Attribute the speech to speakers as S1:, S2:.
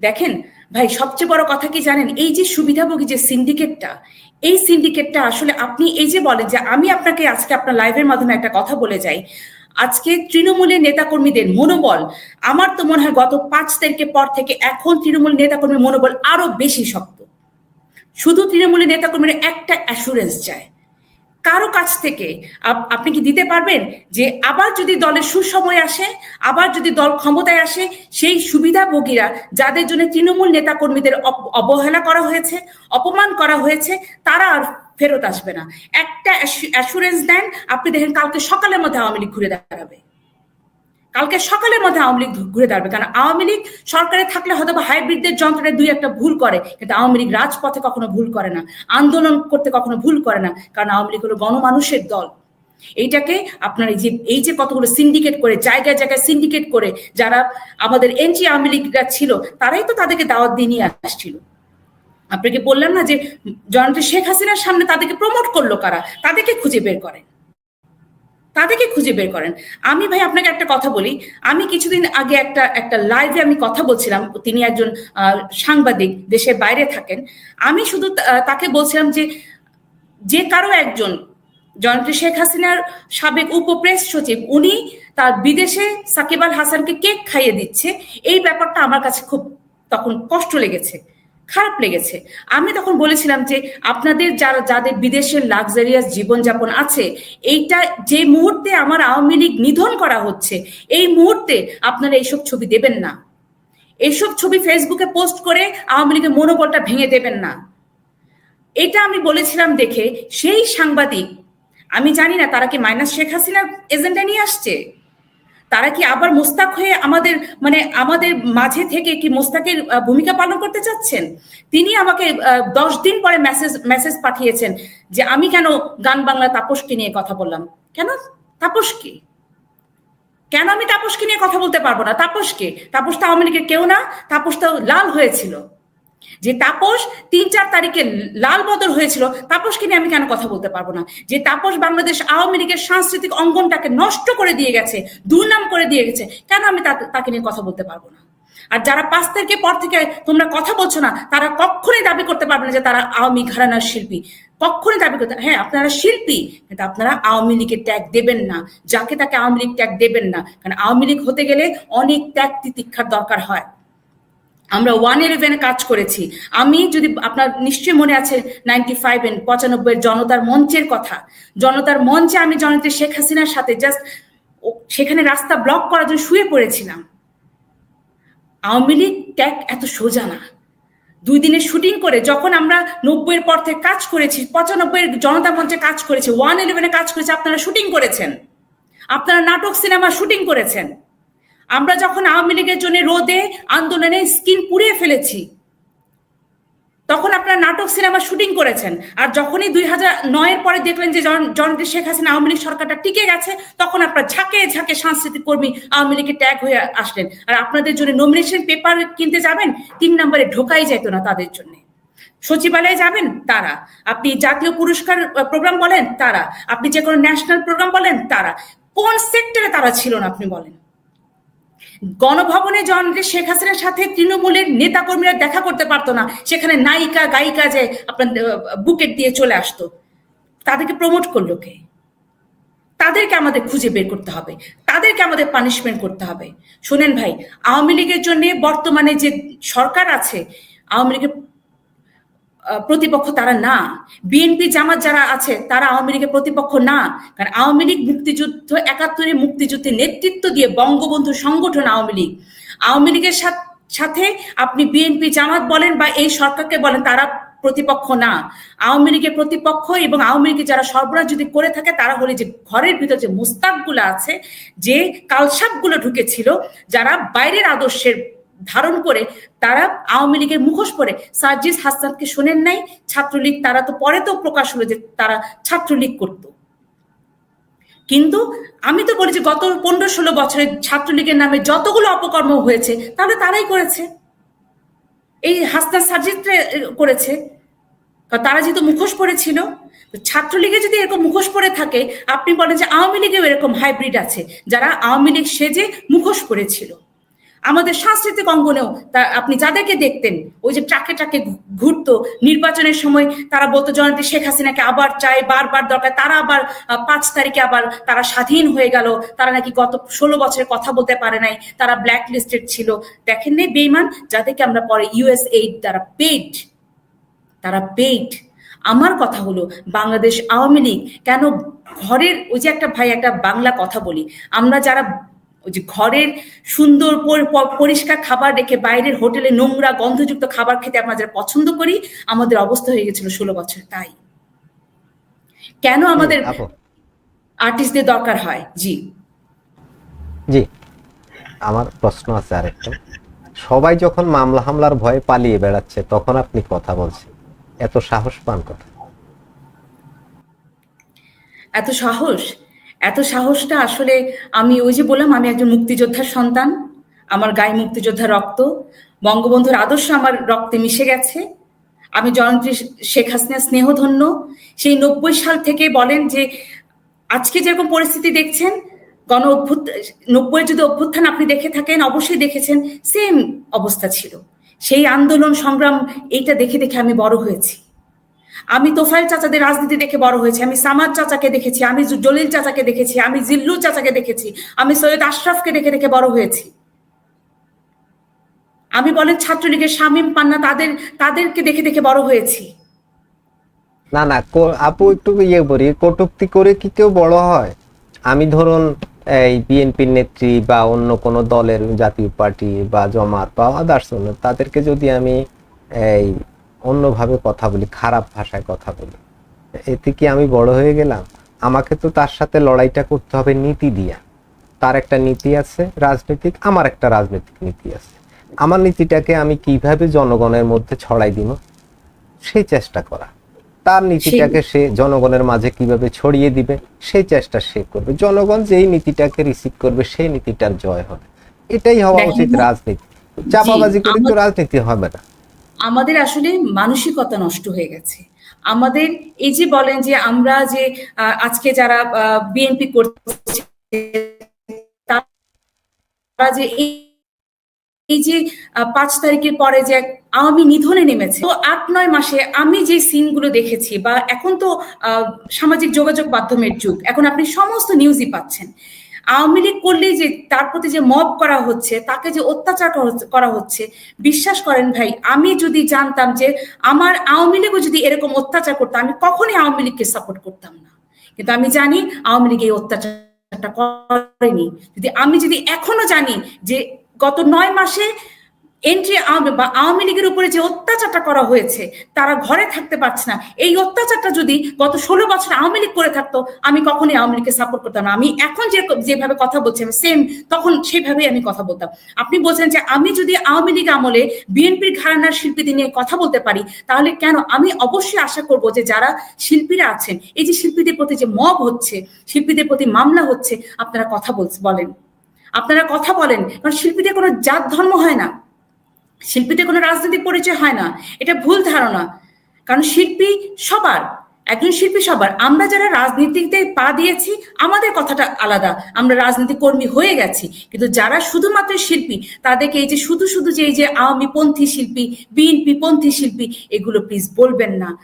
S1: দেখেন, ভাই, সবচেয়ে বড় কথা কি জানেন? এই যে সুবিধাভোগী যে সিন্ডিকেটটা এই সিন্ডিকেটটা আসলে আপনি এই যে বলেন যে আমি আপনাকে আজকে আপনার লাইভের মাধ্যমে একটা কথা বলে যাই। আজকে তৃণমূলের নেতাকর্মীদের মনোবল, আমার তো মনে হয় গত পাঁচ তারিখের পর থেকে এখন তৃণমূল নেতাকর্মীর মনোবল আরও বেশি শক্ত। শুধু তৃণমূলের নেতাকর্মীরা একটা অ্যাসুরেন্স চায়। কারও কাছ থেকে আপনি কি দিতে পারবেন যে আবার যদি দলের সুসময় আসে, আবার যদি দল ক্ষমতায় আসে, সেই সুবিধাভোগীরা যাদের জন্য তৃণমূল নেতাকর্মীদের অবহেলা করা হয়েছে, অপমান করা হয়েছে, তারা আর ফেরত আসবে না। একটা অ্যাসুরেন্স দেন, আপনি দেখেন কালকে সকালের মধ্যে আওয়ামী লীগ ঘুরে দাঁড়াবে। কালকে সকালের মধ্যে আওয়ামী লীগ ঘুরে দাঁড়াবে। কারণ আওয়ামী লীগ সরকারে থাকলে হয়তো বা হাইব্রিডদের যন্ত্রণায় দুই একটা ভুল করে, কিন্তু আওয়ামী লীগ রাজপথে কখনো ভুল করে না, আন্দোলন করতে কখনো ভুল করে না, কারণ আওয়ামী লীগ হলো গণমানুষের দল। এইটাকে আপনার এই যে এই যে কতগুলো সিন্ডিকেট করে, জায়গায় জায়গায় সিন্ডিকেট করে যারা আমাদের এনটি আওয়ামী লীগরা ছিল, তারাই তো তাদেরকে দাওয়াত দিয়ে নিয়ে আসছিল। আপনাকে বললাম না যে জনতা শেখ হাসিনার সামনে তাদেরকে প্রমোট করল কারা? তাদেরকে খুঁজে বের করেন তাদেরকে খুঁজে বের করেন। আমি ভাই আপনাকে একটা কথা বলি। আমি কিছুদিন আগে একটা একটা লাইভে আমি কথা বলছিলাম। তিনি একজন সাংবাদিক, দেশের বাইরে থাকেন। আমি শুধু তাকে বলছিলাম যে যে কারও একজন জনপ্রিয় শেখ হাসিনার সাবেক উপপ্রেস সচিব, উনি তার বিদেশে সাকিব আল হাসানকে কেক খাইয়ে দিচ্ছে। এই ব্যাপারটা আমার কাছে খুব তখন কষ্ট লেগেছে। খারাপ লেগেছে। আমি তখন বলেছিলাম যে, আপনাদের যারা, যাদের বিদেশের লাক্সারিয়াস জীবনযাপন আছে, এইটা যে মুহূর্তে আমার আওয়ামী লীগ নিধন করা হচ্ছে, এই মুহূর্তে আপনারা এইসব ছবি দেবেন না। এইসব ছবি ফেসবুকে পোস্ট করে আওয়ামী লীগের মনোবলটা ভেঙে দেবেন না। এটা আমি বলেছিলাম দেখে সেই সাংবাদিক, আমি জানি না তারা কি মাইনাস শেখ হাসিনার এজেন্ডা নিয়ে আসছে? তারা কি আবার মোস্তাক হয়ে আমাদের মানে আমাদের মাঝে থেকে কি মোস্তাকের ভূমিকা পালন করতে চাচ্ছেন? তিনি আমাকে দশ দিন পরে মেসেজ মেসেজ পাঠিয়েছেন যে আমি কেন গান বাংলা তাপসকে নিয়ে কথা বললাম। কেন? তাপসকে। কেন আমি তাপসকে নিয়ে কথা বলতে পারব না? তাপসকে। তাপস তো আওয়ামী লীগের কেউ না। তাপস তো লাল হয়েছিল। যে তাপস তিন চার তারিখে লাল বদল হয়েছিল, তাপসকে নিয়ে আমি কেন কথা বলতে পারব না? যে তাপস বাংলাদেশ আওয়ামী লীগের সাংস্কৃতিক অঙ্গনটাকে নষ্ট করে দিয়ে গেছে, দুর্নাম করে দিয়ে গেছে, কেন আমি তাকে নিয়ে কথা বলতে পারব না? আর যারা পাঁচ তারিখের পর থেকে তোমরা কথা বলছো না, তারা কখনোই দাবি করতে পারবে না যে তারা আওয়ামী ঘরানার শিল্পী। কখনোই দাবি করতে হ্যাঁ আপনারা শিল্পী, কিন্তু আপনারা আওয়ামী লীগের ট্যাগ দেবেন না। যাকে তাকে আওয়ামী লীগ ট্যাগ দেবেন না। কারণ আওয়ামী লীগ হতে গেলে অনেক ত্যাগ তিতিক্ষার দরকার হয়। আমরা ওয়ান ইলেভেনে কাজ করেছি। আমি যদি আপনার নিশ্চয়ই মনে আছে নাইনটি ফাইভ এন পঁচানব্বই জনতার মঞ্চের কথা। জনতার মঞ্চে আমি জনতা শেখ হাসিনার সাথে জাস্ট সেখানে রাস্তা ব্লক করার জন্য শুয়ে পড়েছিলাম। আওয়ামী লীগ ট্যাগ এত সোজা না। দুই দিনের শুটিং করে যখন আমরা নব্বইয়ের পর থেকে কাজ করেছি পঁচানব্বইয়ের জনতা মঞ্চে কাজ করেছি ওয়ান ইলেভেনে কাজ করেছে, আপনারা শুটিং করেছেন। আপনারা নাটক সিনেমা শুটিং করেছেন। আমরা যখন আওয়ামী লীগের জন্য রোদে আন্দোলনে স্কিন পুড়িয়ে ফেলেছি, তখন আপনারা নাটক, সিনেমা শুটিং করেছেন। আর যখনই দুই হাজার নয়ের পরে দেখলেন যে জনতা শেখ হাসিনা আওয়ামী লীগ সরকারটা টিকে গেছে, তখন আপনারা ঝাঁকে ঝাঁকে সাংস্কৃতিক কর্মী আওয়ামী লীগের ট্যাগ হয়ে আসলেন। আর আপনাদের জন্য নমিনেশন পেপার কিনতে যাবেন, তিন নম্বরে ঢোকাই যেত না তাদের জন্য। সচিবালয়ে যাবেন, তারা। আপনি জাতীয় পুরস্কার প্রোগ্রাম বলেন, তারা। আপনি যে কোনো ন্যাশনাল প্রোগ্রাম বলেন, তারা। কোন সেক্টরে তারা ছিল না, আপনি বলেন। গণভবনে জনকে শেখ হাসিনার সাথে তৃণমূলের নেতাকর্মীরা দেখা করতে পারতো না। সেখানে নায়িকা, গায়িকা যে আপনার বুকেট দিয়ে চলে আসতো, তাদেরকে প্রমোট করল কে? তাদেরকে আমাদের খুঁজে বের করতে হবে। তাদেরকে আমাদের পানিশমেন্ট করতে হবে। শোনেন ভাই, আওয়ামী লীগের জন্য বর্তমানে যে সরকার আছে, আওয়ামী লীগের প্রতিপক্ষ তারা না। বিএনপি জামাত যারা আছে, তারা আওয়ামী লীগের প্রতিপক্ষ না। কারণ আওয়ামী লীগ মুক্তিযুদ্ধ একাত্তরে মুক্তিযুদ্ধে নেতৃত্ব দিয়ে বঙ্গবন্ধু সংগঠন আওয়ামী লীগ। আওয়ামী লীগের সাথে আপনি বিএনপি জামাত বলেন বা এই সরকারকে বলেন, তারা প্রতিপক্ষ না। আওয়ামী লীগের প্রতিপক্ষ এবং আওয়ামী লীগে যারা সরবরাহ যদি করে থাকে, তারা হলে যে ঘরের ভিতর যে মুস্তাকগুলো আছে, যে কালসাপগুলো ঢুকেছিল, যারা বাইরের আদর্শের ধারণ করে তারা আওয়ামী লীগের মুখোশ পরে সার্জিস হাসানকে শোনেন নাই। ছাত্রলীগ, তারা তো পরে তো প্রকাশ হলো যে তারা ছাত্রলীগ করত। কিন্তু আমি তো বলি যে গত পনেরো ষোলো বছরে ছাত্রলীগের নামে যতগুলো অপকর্ম হয়েছে, তাহলে তারাই করেছে। এই হাসনান সার্জিত করেছে। তারা যেহেতু মুখোশ পড়েছিল ছাত্রলীগে যদি এরকম মুখোশ পরে থাকে, আপনি বলেন যে আওয়ামী লীগেও এরকম হাইব্রিড আছে, যারা আওয়ামী লীগ সেজে মুখোশ পড়েছিল আমাদের সাংস্কৃতিক অঙ্গনেও তা আপনি যাদেরকে দেখতেন, ওই যে ট্রাকে ট্রাকে ঘুরতো, নির্বাচনের সময় তারা বলতো, জয়ন্তী শেখ হাসিনাকে আবার চাই, বারবার দরকার, তারা আবার পাঁচ তারিখে আবার তারা স্বাধীন হয়ে গেল, তারা নাকি গত ষোলো বছরের কথা বলতে পারে নাই, তারা ব্ল্যাক লিস্টেড ছিল। দেখেন নেই বেইমান যাদেরকে আমরা পরে ইউএস এইড তারা পেড তারা পেইড আমার কথা হলো, বাংলাদেশ আওয়ামী লীগ কেন ঘরের, ওই যে একটা ভাই একটা বাংলা কথা বলি, আমরা যারা ওই যে ঘরের সুন্দর পরিষ্কার খাবার রেখে বাইরের হোটেলে নোংরা গন্ধযুক্ত খাবার খেতে আমরা যারা পছন্দ করি আমাদের অবস্থা হয়ে গেছিল ষোলো বছর তাই। কেন আমাদের আর্টিস্টদের দরকার হয়? জি।
S2: জি আমার প্রশ্ন আছে আরেকটা। সবাই যখন মামলা হামলার ভয়ে পালিয়ে বেড়াচ্ছে তখন আপনি কথা বলছেন। এত সাহস পান কথা
S1: এত সাহস? এত সাহসটা আসলে আমি ওই যে বললাম, আমি একজন মুক্তিযোদ্ধার সন্তান, আমার গায়ে মুক্তিযোদ্ধার রক্ত, বঙ্গবন্ধুর আদর্শ আমার রক্তে মিশে গেছে। আমি জয়ন্তী শেখ হাসিনা স্নেহধন্য। সেই নব্বই সাল থেকে বলেন যে, আজকে যেরকম পরিস্থিতি দেখছেন, গণ অভ্যুত নব্বই যদি অভ্যুত্থান আপনি দেখে থাকেন, অবশ্যই দেখেছেন সেম অবস্থা ছিল। সেই আন্দোলন সংগ্রাম, এইটা দেখে দেখে আমি বড় হয়েছি। আমি তোফাইল চাচাদের রাজনীতি দেখে বড় হয়েছি, আমি সামাদ চাচাকে দেখেছি, আমি জলিল চাচাকে দেখেছি, আমি জিল্লু চাচাকে দেখেছি, আমি সৈয়দ আশরাফকে দেখে দেখে বড় হয়েছি। আমি বলেন ছাত্রলীগের শামীম পান্না তাদের, তাদেরকে দেখে দেখে বড় হয়েছি।
S2: না না আপু একটু ইয়ে বলি কটুক্তি করে কি কেউ বড় হয়? আমি ধরুন, এই বিএনপির নেত্রী বা অন্য কোন দলের জাতীয় পার্টি বা জমাত বা আদার্স তাদেরকে যদি আমি, এই অন্যভাবে কথা বলি খারাপ ভাষায় কথা বলি। এতে কি আমি বড় হয়ে গেলাম? আমাকে তো তার সাথে লড়াইটা করতে হবে নীতি দিয়া। তার একটা নীতি আছে রাজনৈতিক আমার একটা রাজনৈতিক নীতি আছে। আমার নীতিটাকে আমি কীভাবে জনগণের মধ্যে ছড়াই দিব? সেই চেষ্টা করা। তার নীতিটাকে সে জনগণের মাঝে কীভাবে ছড়িয়ে দিবে সেই চেষ্টা সে করবে। জনগণ যেই নীতিটাকে রিসিভ করবে সেই নীতিটার জয় হবে। এটাই হওয়া উচিত রাজনীতি। চাপাবাজি করে তো রাজনীতি হবে না।
S1: আমাদের আসলে মানসিকতা নষ্ট হয়ে গেছে। আমাদের এই যে বলেন যে আমরা যে আজকে যারা বিএনপি করছে তারা যে এই যে পাঁচ তারিখের পরে যে আওয়ামী নিধনে নেমেছে। তো আট, নয় মাসে আমি যে সিনগুলো দেখেছি বা এখন তো সামাজিক যোগাযোগ মাধ্যমের যুগ, এখন আপনি সমস্ত নিউজই পাচ্ছেন। আওয়ামী লীগ করলেই যে তার প্রতি যে মব করা হচ্ছে, তাকে যে অত্যাচার করা হচ্ছে- বিশ্বাস করেন ভাই, আমি যদি জানতাম যে আমার আওয়ামী লীগও যদি এরকম অত্যাচার করতো, আমি কখনই আওয়ামী লীগকে সাপোর্ট করতাম না। কিন্তু আমি জানি আওয়ামী লীগ এই অত্যাচারটা করেনি। যদি আমি যদি এখনও জানি যে গত নয় মাসে এন্ট্রি আওয়ামী বা আওয়ামী লীগের উপরে যে অত্যাচারটা করা হয়েছে, তারা ঘরে থাকতে পারছে না। এই অত্যাচারটা যদি গত ষোলো বছর আওয়ামী লীগ করে থাকতো, আমি কখনই আওয়ামী লীগকে সাপোর্ট করতাম না। আমি এখন যে যেভাবে কথা বলছি, আমি সেম তখন সেইভাবেই আমি কথা বলতাম। আপনি বলছেন যে আমি যদি আওয়ামী লীগ আমলে বিএনপির ঘরানার শিল্পীদের নিয়ে কথা বলতে পারি, তাহলে কেন? আমি অবশ্যই আশা করব যে যারা শিল্পীরা আছেন, এই যে শিল্পীদের প্রতি যে মব হচ্ছে, শিল্পীদের প্রতি মামলা হচ্ছে, আপনারা কথা বলেন। আপনারা কথা বলেন, কারণ শিল্পীদের কোনো জাত ধর্ম হয় না। শিল্পীদের কোনো রাজনৈতিক পরিচয় হয় না। এটা ভুল ধারণা। কারণ শিল্পী সবার, একজন শিল্পী সবার। আমরা যারা রাজনীতিতে পা দিয়েছি, আমাদের কথাটা আলাদা। আমরা রাজনীতি কর্মী হয়ে গেছি। কিন্তু যারা শুধুমাত্র শিল্পী, তাদেরকে এই যে শুধু শুধু যে এই যে আওয়ামী পন্থী শিল্পী, বিএনপি পন্থী শিল্পী, এগুলো প্লিজ বলবেন না।